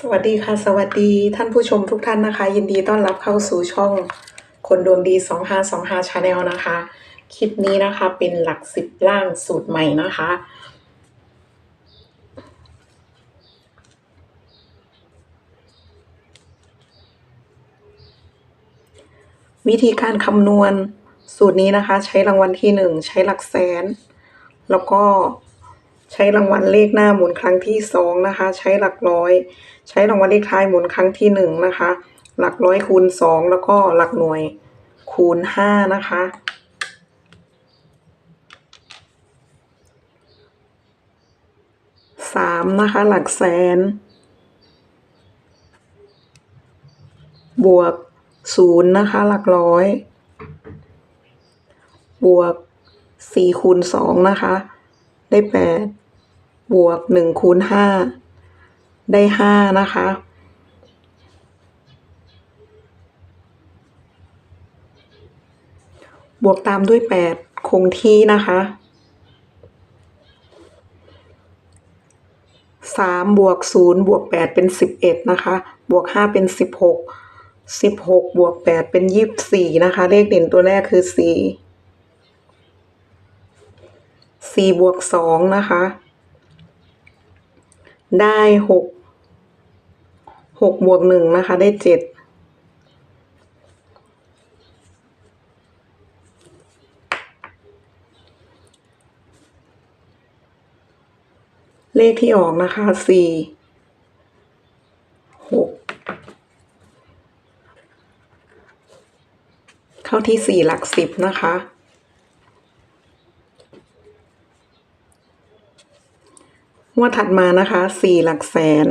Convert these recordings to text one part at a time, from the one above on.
สวัสดีค่ะ สวัสดีท่านผู้ชมทุกท่านนะคะ ยินดีต้อนรับเข้าสู่ช่องคนดวงดี 2525 Channel นะคะ คลิปนี้นะคะเป็นหลักสิบล่างสูตรใหม่นะคะ วิธีการคำนวณสูตรนี้นะคะ ใช้รางวัลที่หนึ่งใช้หลักแสน แล้วก็ ใช้รางวัลเลขหน้าหมุนครั้งที่สองนะคะ ใช้หลักร้อย ใช้รางวัลเลขท้ายหมุนครั้งที่หนึ่งนะคะ หลักร้อยคูณสองแล้วก็หลักหน่วยคูณห้านะคะ สามนะคะ หลักแสน บวกศูนย์นะคะ หลักร้อย บวกสี่คูณสองนะคะ ได้แปดบวกหนึ่งคูณห้าได้ห้านะคะ บวกตามด้วยแปดคงที่นะคะสามบวกศูนย์บวกแปดเป็นสิบเอ็ดนะคะ บวกห้าเป็นสิบหกสิบหกบวกแปดเป็นยี่สิบสี่นะคะ เลขเด่นตัวแรกคือสี่ สี่บวกสองนะคะ ได้หกหกบวกหนึ่งนะคะ ได้เจ็ดเลขที่ออกนะคะสี่หกเข้าที่สี่หลักสิบนะคะ งวดถัดมานะคะสี่หลักแสน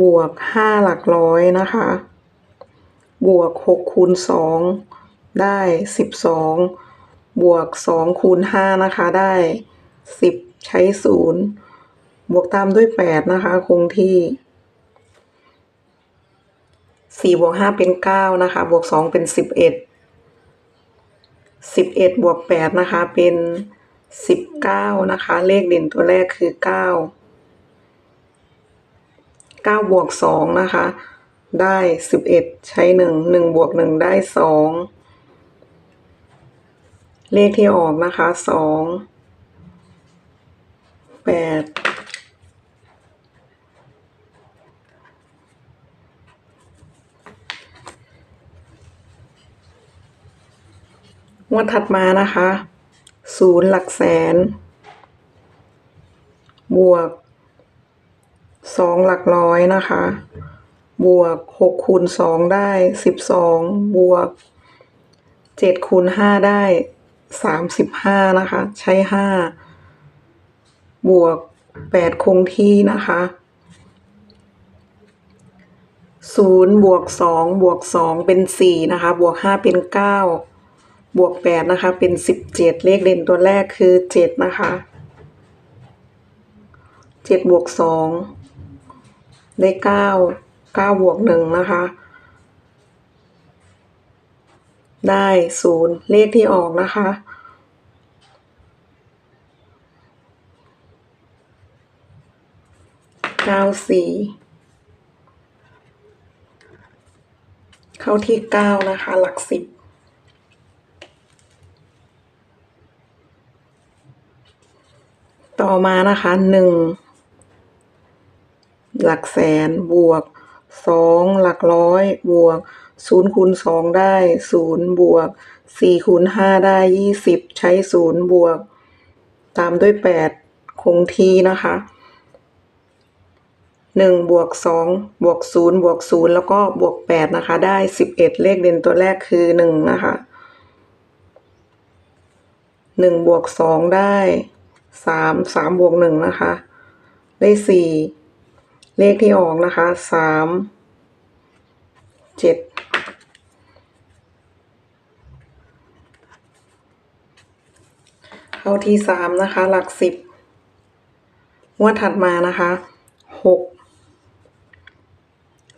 บวกห้าหลักร้อยนะคะ บวกหกคูณสองได้สิบสองบวกสองคูณห้านะคะ ได้สิบใช้ศูนย์บวกตามด้วยแปดนะคะ คงที่สี่บวกห้าเป็นเก้านะคะ บวกสองเป็นสิบเอ็ดสิบเอ็ดบวกแปดนะคะ เป็น สิบเก้านะคะ เลขเด่นตัวแรกคือเก้าเก้าบวกสองนะคะ ได้สิบเอ็ดใช้หนึ่งหนึ่งบวกหนึ่งได้สองเลขที่ออกนะคะสองแปดงวดถัดมานะคะ ศูนย์หลักแสน บวกสองหลักร้อยนะคะ บวกหกคูณสองได้สิบสองบวกเจ็ดคูณห้าได้สามสิบห้านะคะ ใช้ห้าบวกแปดคงที่นะคะศูนย์บวกสองบวกสองเป็นสี่นะคะ บวกห้าเป็นเก้า บวกแปดนะคะเป็นสิบเจ็ดเลขเด่นตัวแรกคือเจ็ดนะคะเจ็ดบวกสองได้เก้าเก้าบวกหนึ่งนะคะ ได้ศูนย์เลขที่ออกนะคะเก้าสี่เข้าที่เก้านะคะ หลักสิบ ต่อมานะคะหนึ่งหลักแสนบวกสองหลักร้อยบวกศูนย์คูณสองได้ศูนย์บวกสี่คูณห้าได้ยี่สิบใช้ศูนย์บวก ตามด้วยแปดคงที่นะคะหนึ่งบวกสองบวกศูนย์บวกศูนย์แล้วก็บวกแปดนะคะ ได้สิบเอ็ดเลขเด่นตัวแรกคือหนึ่งนะคะหนึ่งบวกสองได้ สามสามบวกหนึ่งนะคะ ได้สี่เลขที่ออกนะคะสามเจ็ดเข้าที่สามนะคะ หลักสิบงวดถัดมานะคะหก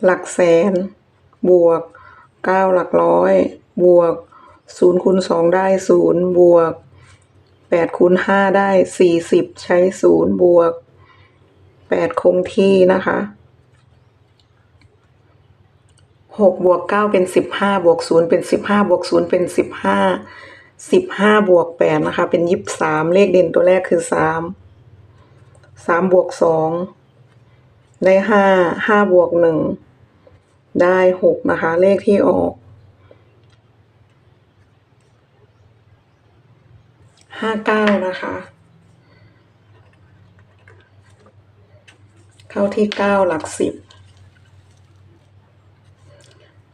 หลักแสน บวกเก้าหลักร้อย บวกศูนย์คูณสองได้ศูนย์บวก แปดคูณห้าได้สี่สิบใช้ศูนย์บวกแปดคงที่นะคะหกบวกเก้าเป็นสิบห้าบวกศูนย์เป็นสิบห้าบวกศูนย์เป็นสิบห้าสิบห้าบวกแปดนะคะ เป็นยี่สิบสามเลขเด่นตัวแรกคือสามสามบวกสองได้ห้าห้าบวกหนึ่งได้หกนะคะ เลขที่ออก ห้าเก้านะคะ เข้าที่เก้าหลักสิบ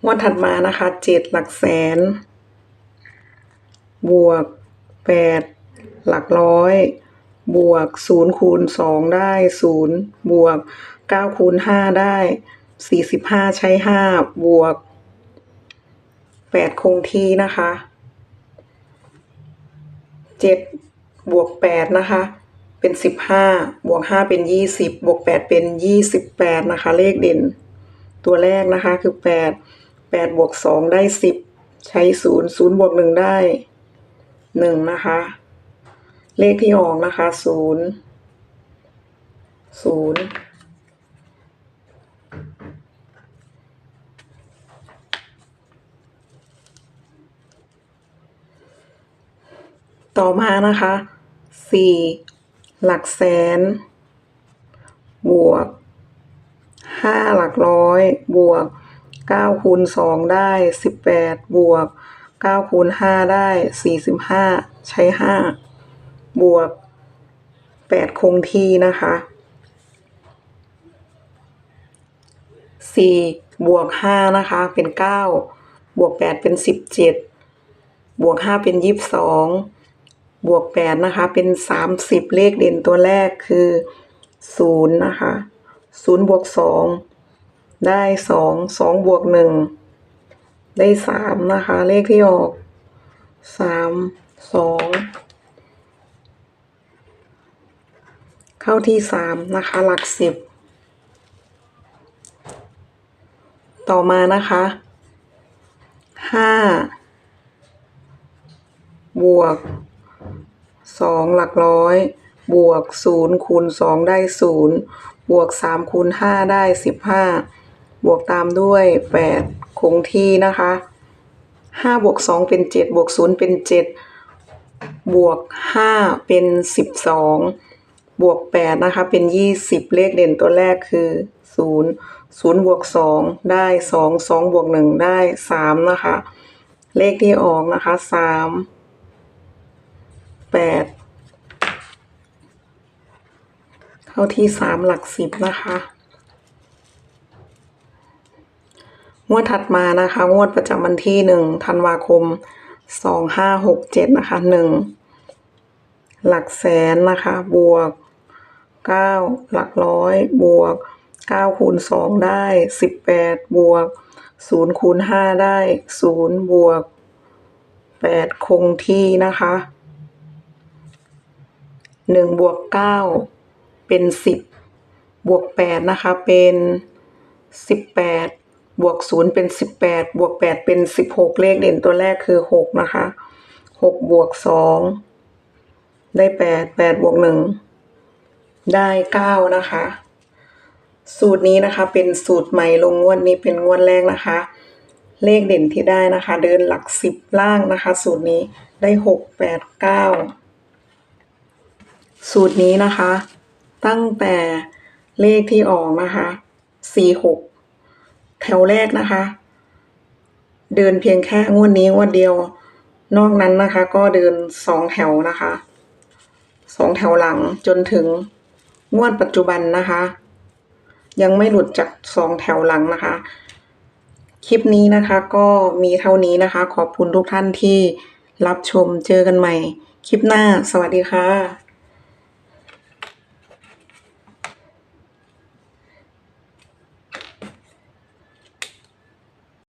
งวดถัดมานะคะเจ็ดหลักแสน บวกแปดหลักร้อย บวกศูนย์คูณสองได้ศูนย์บวกเก้าคูณห้าได้สี่สิบห้าใช้ห้าบวกแปดคงที่นะคะ เจ็ดบวกแปดนะคะ เป็นสิบห้าบวกห้าเป็นยี่สิบบวกแปดเป็นยี่สิบแปดนะคะ เลขเด่น ตัวแรกนะคะคือแปดแปดบวกสองได้สิบใช้ศูนย์ศูนย์บวกหนึ่งได้หนึ่งนะคะ เลขที่ออกนะคะศูนย์ศูนย์ ต่อมานะคะสี่หลักแสน บวกห้าหลักร้อย บวกเก้าคูณสองได้สิบแปดบวกเก้าคูณห้าได้สี่สิบห้าใช้ห้าบวกแปดคงที่นะคะสี่บวกห้านะคะเป็นเก้าบวกแปดเป็นสิบเจ็ดบวกห้าเป็นยี่สิบสอง บวกแปดนะคะ เป็นสามสิบเลขเด่นตัวแรกคือศูนย์นะคะศูนย์บวกสองได้สองสองบวกหนึ่งได้สามนะคะ เลขที่ออกสามสองเข้าที่สามนะคะ หลักสิบต่อมานะคะห้าบวก สองหลักร้อย บวกศูนย์คูณสองได้ศูนย์บวกสามคูณห้าได้สิบห้าบวกตามด้วยแปดคงที่นะคะห้าบวกสองเป็นเจ็ดบวกศูนย์เป็นเจ็ดบวกห้าเป็นสิบสองบวกแปดนะคะ เป็นยี่สิบเลขเด่นตัวแรกคือศูนย์ศูนย์บวกสองได้สองสองบวกหนึ่งได้สามนะคะ เลขที่ออกนะคะสาม แปดเข้าที่สามหลักสิบนะคะงวดถัดมานะคะ งวดประจำวันที่หนึ่งธันวาคมสองห้าหกเจ็ดนะคะหนึ่งหลักแสนนะคะ บวกเก้าหลักร้อย บวกเก้าคูณสองได้สิบแปดบวกศูนย์คูณห้าได้ศูนย์บวกแปดคงที่นะคะ หนึ่งบวกเก้าเป็นสิบบวกแปดนะคะเป็นสิบแปดบวกศูนย์เป็นสิบแปดบวกแปดเป็นสิบหกเลขเด่นตัวแรกคือหกนะคะหกบวกสองได้แปดแปดบวกหนึ่งได้เก้านะคะ สูตรนี้นะคะเป็นสูตรใหม่ลงงวดนี้เป็นงวดแรกนะคะ เลขเด่นที่ได้นะคะ เดินหลักสิบล่างนะคะ สูตรนี้ได้หกแปดเก้า สูตรนี้นะคะ ตั้งแต่เลขที่ออกนะคะสี่หกแถวแรกนะคะ เดินเพียงแค่งวดนี้งวดเดียว นอกนั้นนะคะ ก็เดินสองแถวนะคะสองแถวหลังจนถึงงวดปัจจุบันนะคะ ยังไม่หลุดจากสองแถวหลังนะคะ คลิปนี้นะคะก็มีเท่านี้นะคะ ขอบคุณทุกท่านที่รับชมเจอกันใหม่ คลิปหน้า สวัสดีค่ะ